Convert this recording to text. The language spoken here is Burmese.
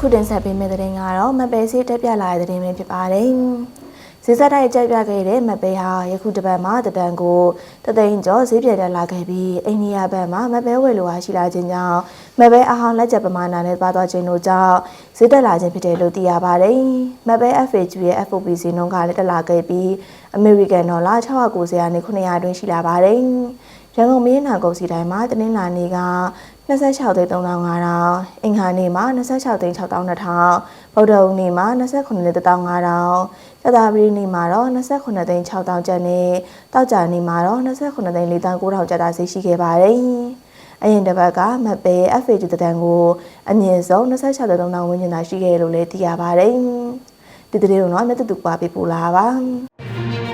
အခုတင်ဆက်ပေးမယ့်သတင်းကတော့မပဲစီတက်ပြလာတဲ့သတင်းပဲဖြစ်ပါတယ်။ဈေးဆက်တိုက်ကြိုက်ပြခဲ့တဲ့မပဲဟာယခုတစ်ပတ်မှာတတန်ကိုတသိန်းကျော်ဈေးပြတက်လာခဲ့ပြီးအိန္ဒိယဘက်မှာမပဲဝယ်လိုအားရှိလာခြင်းကြောင့်မပဲအဟောင်းလက်ကျပမာဏနဲ့ပါသွားခြင်းတို့ကြောင့်ဈေးတက်လာခြင်းဖြစ်တယ်လို့သိရပါတယ်။မပဲ FAG ရဲ့ FOB ဈေးနှုန်းကလည်းတက်လာခဲ့ပြီးအမေရိကန်ဒေါ်လာ690ရာနဲ့900အတွင်းရှိလာပါတယ်။ရန်ကုန်မြို့နာကုန်စီတိုင်းမှာတနင်္လာနေ့က 26သိန်း3500အင်္ဂါနေ့မှာ26သိန်း6200ဗုဒ္ဓဟူးနေ့မှာ29သိန်း15000ကျသာပတိနေ့မှာတော့29သိန်း6000ကျပ်နဲ့တောက်ကြနေ့မှာတော့29သိန်း4900ကျပ်သာဈေးရှိခဲ့ပါတယ်။အရင်တစ်ပတ်ကမပဲ FAG တန်ကိုအမြင့်ဆုံး26သိန်း3000ဝန်းကျင်သာရှိခဲ့လို့လည်းသိရပါတယ်။ဒီတရေတော့တော့မြတ်တူပါပြပို့လာပါ။